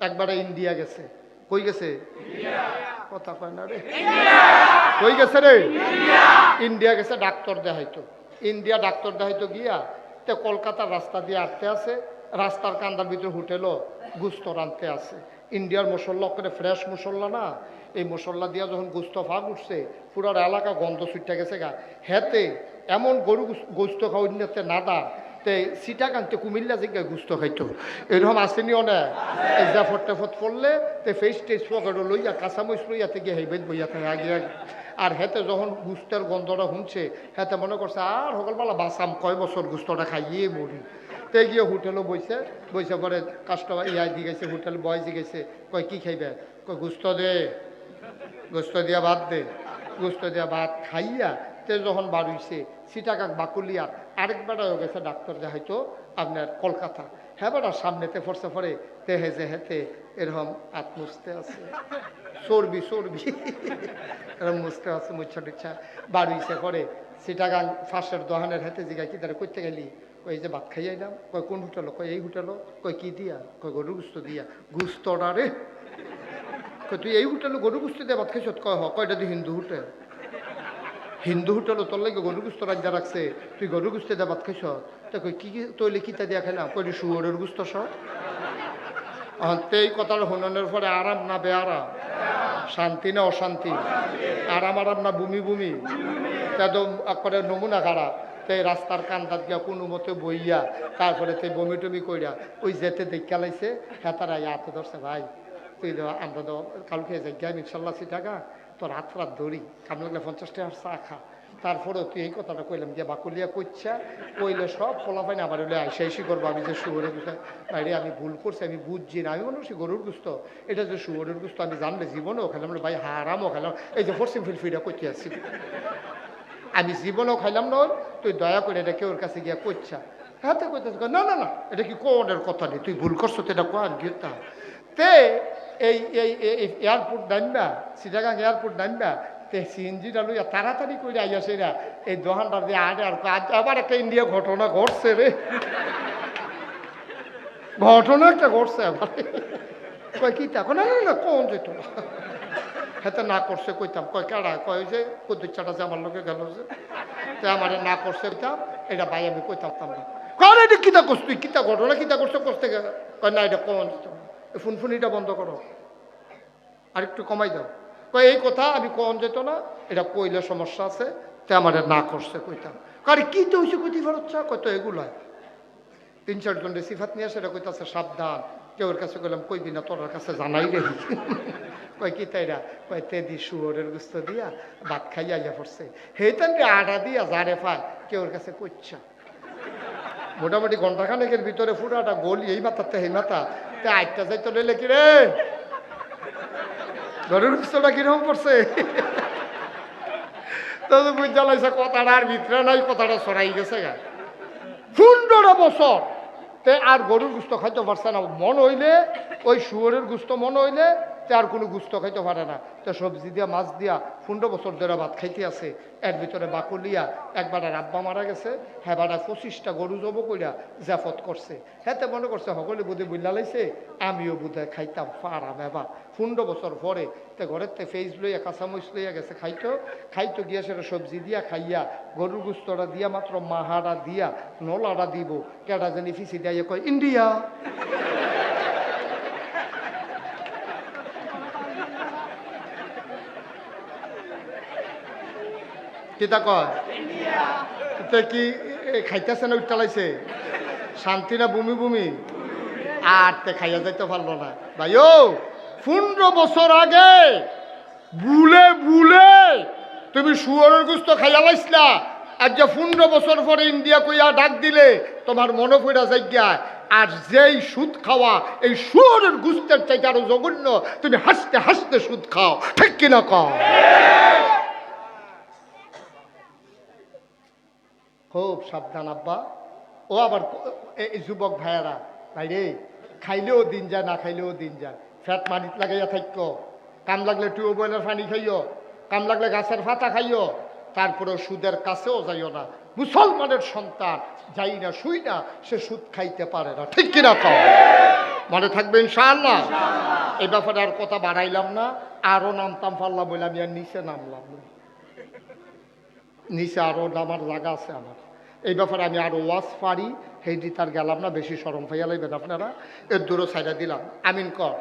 একবারে ইন্ডিয়া গেছে। কই গেছে? কথা কয় না রে। কই গেছে রে? ইন্ডিয়া। গেছে ডাক্তার দেখাইতো। ইন্ডিয়া ডাক্তার দেখাইতো গিয়া তে কলকাতার রাস্তা দিয়ে আসতে আছে রাস্তার কান্দার ভিতরে হোটেলও গুস্ত রানতে আছে। ইন্ডিয়ার মশল্লা করে ফ্রেশ মশল্লা না। এই মশল্লা দিয়া যখন গুস্ত ফাঁক উঠছে পুরার এলাকা গন্ধ ছুটতে গেছে গা। হেতে এমন গরু গুস- গোস্ত খাওয়াইতে নাদা। তে সিটা কানতে কুমিল্লা জিজ্ঞায় গুস্ত খাইতো। এরকম আসেনি অনেক। জাফর টেফত পড়লে তে ফেস টেস পকেটও লইয়া, কাঁচামরিচ লইয়া থেকে হেবেদ বইয়া থাকে আগে আর হেতে যখন গুস্তের গন্ধটা শুনছে, হেতে মনে করছে, আর সকালবেলা বাঁচাম, কয় বছর গুস্তটা খাইয়ে মরি? তে গিয়ে হোটেলও বইছে। বইছে পরে কাস্টমার ইয়া গেছে হোটেল বয় গেছে কয় কি খাইবে? কয়, গুস্ত দে, গোস্ত দিয়া ভাত দে। গোস্ত দিয়া ভাত খাইয়া তে যখন বাড়ুইছে সিটাকাক বাকুলিয়া আরেক বেড়া গেছে ডাক্তার দেখাইতো আপনার কলকাতা। হ্যাঁ বেড়া সামনেতে ফরসে ফরে তে হেজে হেতে এরকম হাত মুছতে আছে। চর্বি চর্বি। এরকম মুছতে আছে মুচ্ছা টুচ্ছা বাড়ুইছে পরে সিটাগাং ফাঁসের দোহানের হাতে জিগা কি তারা করতে গেলি? কই যে ভাত খাইয়ে এলাম কয় কোন হোটেল? কয় এই হোটেল? কয় কি দিয়া? কয় গরু গুস্ত দিয়া। গুস্তটা রে। কয় তুই এই হোটেলে গরু গুস্ত দিয়ে ভাত খাইছ? কয় হ, কয়টা তুই হিন্দু হোটেল? হিন্দু হোটেলও তোর লাগে গরু গুস্ত রাজ্যা রাখছে, তুই গরু গুস্তি দিয়ে ভাত খাইছ, তা কই, কি তৈলে কিতা দিয়া খাইলাম? কই শুয়োরের গুস্ত সব এই কথাটা শুনানোর পরে আরাম না বেআরাম শান্তি না অশান্তি? আরাম আরাম না বুমি বুমি? তো করে নমুনা খারাপ তে রাস্তার কান্দাত গিয়া কোনো মতে বইয়া, তারপরে তে বমি টমি কইরা, ওই যেতে দেখা লাইছে হ্যাঁ তারা হাত ধরছে, ভাই, তুই আমরা তো কালকে যাই গিয়া ইনশাল্লাহ সি টাকা তোর হাত রাত ধরি কাম লাগলে পঞ্চাশ টাকা চা খা। তারপরেও তুই এই কথাটা কইলাম যে, বাকুলিয়া কইছা কইলে সব ফলাফাই না আবার হলে আইসা আইসি করব। আমি যে গুস্ত বাইরে আমি ভুল করছি, আমি বুঝছি না। আমি মনে করছি গরুর গুস্ত এটা যে শুয়োরের গুস্ত আমি জানলে জীবনেও খেলাম না, ভাই হারামও খেলাম এই যে ফরসিম ফিলফিটা করতে আসছি। আমি জীবনেও খাইলাম না তুই দয়া করে এটা কেউর কাছে গিয়া কইছা হাতে কইতেছে, না না না, এটা কি কোনের কথা নেই তুই ভুল করছ, তো এটা কোয়ান গীতা? তে এই এই এয়ারপোর্ট নামবা সিটাগাং এয়ারপোর্ট নামবা তে সিএনজিটা লইয়া তাড়াতাড়ি করে আইয়া সেরা। এই দোকানটা দিয়ে আগে আর আবার একটা ইন্ডিয়া ঘটনা ঘটছে রে। ঘটনা একটা ঘটছে আবার। কয়, কি তা? না না কোন যেত হেতে না করছে কইতাম। কয়, কেডা? কয় যে কদুচ্ছাটা যে আমার লোকে গেল যে। তে আমার না করছে কইতাম। এটা ভাই আমি কইতাম তাম না। কয় এটা কিতা করছ তুই? কিতা ঘটনা? কিতা করছে? করতে গেল। কয়, না, এটা কোন ফুনফুনিটা বন্ধ করো। আর একটু কমাই দাও। কয়, এই কথা আমি কোন যেত না, এটা কইলে সমস্যা আছে, তে আমার না করছে কইতাম। আরে কি তো হয়েছে কইতে ফেরত চা? কয়, তো এগুলাই। তিন চারজন সিফাত নিয়ে সেটা কইতাছে, সাবধান। কেউর কাছে গেলাম কইবি না, তোর কাছে জানাই রে। কয়, কি তাইরা? কয়, তে দি শুয়োরের গুস্ত দিয়া ভাত খাইয়া ইয়া পড়ছে। হেইতান রে আটা দিয়া জারে পায় কেউর কাছে কইচ্ছা। মোটামুটি ঘন্টাখানেকের ভিতরে ফুটাটা গলি, এই মাথাতে এই মাথা। তে আটটা যাইতো লইলে কি রে। গরুর গুস্তটা কীরকম পড়ছে? তো বুঝ জ্বালাইছে কথাটা আর ভিতরে নাই, কথাটা সরাই গেছে গা। পনেরো বছর। তে আর গরুর গুস্ত খাইতে পারছে না। মন হইলে, ওই শুয়োরের গুস্ত মন হইলে, তে আর কোনো গুস্ত খাইতে পারে না। তো সবজি দিয়া, মাছ দিয়া, পনেরো বছর ধরে ভাত খাইতে আছে। এর ভিতরে বাকুলিয়া, একবার আর আব্বা মারা গেছে বাড়া পঁচিশটা গরু জব করিয়া জাফত করছে। হেতে মনে করছে সকলে বুধে বুঝলা লাইছে, আমিও বুধে খাইতাম পারাম এবার পনেরো বছর পরে তে ঘরের তে ফেস লইয়া কাঁচামরিচ লইয়া গেছে খাইতো খাইতো গিয়া সেটা সবজি দিয়া খাইয়া গরুর গুস্তটা দিয়া মাত্র মাহারা দিয়া নলাটা দিব। কেডা জানি ফিসি দিয়া কয় ইন্ডিয়া কিতা কয়? তে কি খাইতেছে না উঠতালাইছে শান্তি না বমি বমি? আর তে খাইয়া যাইতে পারল না। ভাই ও পনেরো বছর আগে বুলে বুলে তুমি শুয়ারের গুস্ত খাইয়া লাইসলা আর যে পনেরো বছর পরে ইন্ডিয়া কইয়া ডাক দিলে, তোমার মনে পড়া যাইয়া আর যেই সুদ খাওয়া, এই শুয়ারের গুস্তের চাইতে আরও জঘন্য, তুমি হাসতে হাসতে সুদ খাও। ঠিক কিনা কও? খুব সাবধান আব্বা। ও আবার এই যুবক ভাইয়ারা ভাই রে খাইলেও দিন যায়, না খাইলেও দিন যায়। ফ্যাট মাটিত লাগাইয়া থাক্য। কাম লাগলে টিউবওয়েলের পানি খাইও কাম লাগলে গাছের ফাতা খাইও তারপরে সুদের কাছেও যাইও না। মুসলমানের সন্তান যাই না শুই না সে সুদ খাইতে পারে না। ঠিক কিনা কও? মনে থাকবে ইনশাআল্লাহ? এই ব্যাপারে আর কথা বাড়াইলাম না আরও নামতাম পারলাম বলে আমি আর নিচে নামলাম। না। নিচে আরও নামার জায়গা আছে আমার। এই ব্যাপারে আমি আরও ওয়াজ পারি হেইটি তার গেলাম না, বেশি সরম ফাইয়া লাগবেন আপনারা। এর দূরও সাইডা দিলাম। আমিন কর।